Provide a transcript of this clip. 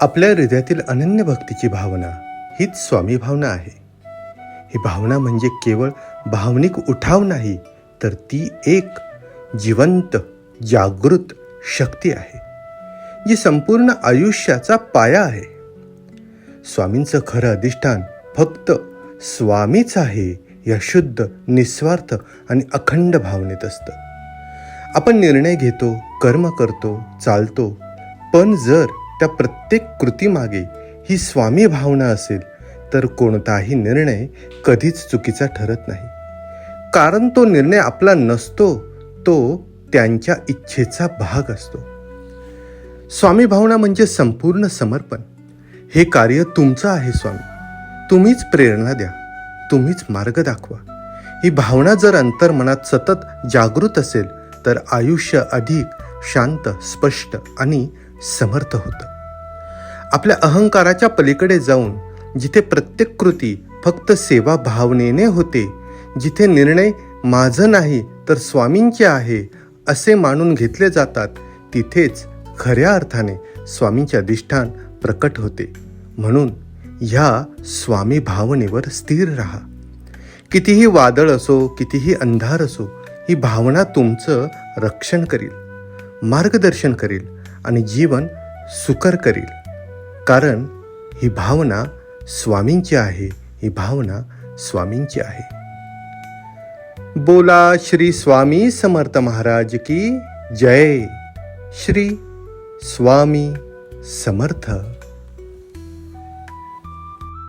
आपल्या हृदयातील अनन्य भक्तीची भावना हीच स्वामी भावना आहे. ही भावना म्हणजे केवळ भावनिक उठाव नाही तर ती एक जिवंत जागृत शक्ती आहे जी संपूर्ण आयुष्याचा पाया आहे. स्वामींचं खरं अधिष्ठान फक्त स्वामीच आहे या शुद्ध निस्वार्थ आणि अखंड भावनेत असतं. आपण निर्णय घेतो कर्म करतो चालतो पण जर त्या प्रत्येक कृतीमागे ही स्वामी भावना असेल तर कोणताही निर्णय कधीच चुकीचा ठरत नाही. कारण तो निर्णय आपला नसतो तो त्यांच्या इच्छेचा भाग असतो. स्वामी भावना म्हणजे संपूर्ण समर्पण. हे कार्य तुमचं आहे स्वामी. तुम्हीच प्रेरणा द्या तुम्हीच मार्ग दाखवा. ही भावना जर अंतर्मनात सतत जागृत असेल तर आयुष्य अधिक शांत स्पष्ट आणि समर्थ होतं. आपल्या अहंकाराच्या पलीकडे जाऊन जिथे प्रत्येक कृती फक्त सेवा भावनेने होते जिथे निर्णय माझं नाही तर स्वामींचे आहे असे मानून घेतले जातात तिथेच खऱ्या अर्थाने स्वामींचे अधिष्ठान प्रकट होते. म्हणून ह्या स्वामी भावनेवर स्थिर राहा. कितीही वादळ असो कितीही अंधार असो ही भावना तुमचं रक्षण करील मार्गदर्शन करेल आणि जीवन सुकर करील. कारण ही भावना स्वामींची आहे ही भावना स्वामींची आहे. बोला श्री स्वामी समर्थ महाराज की जय. श्री स्वामी समर्थ.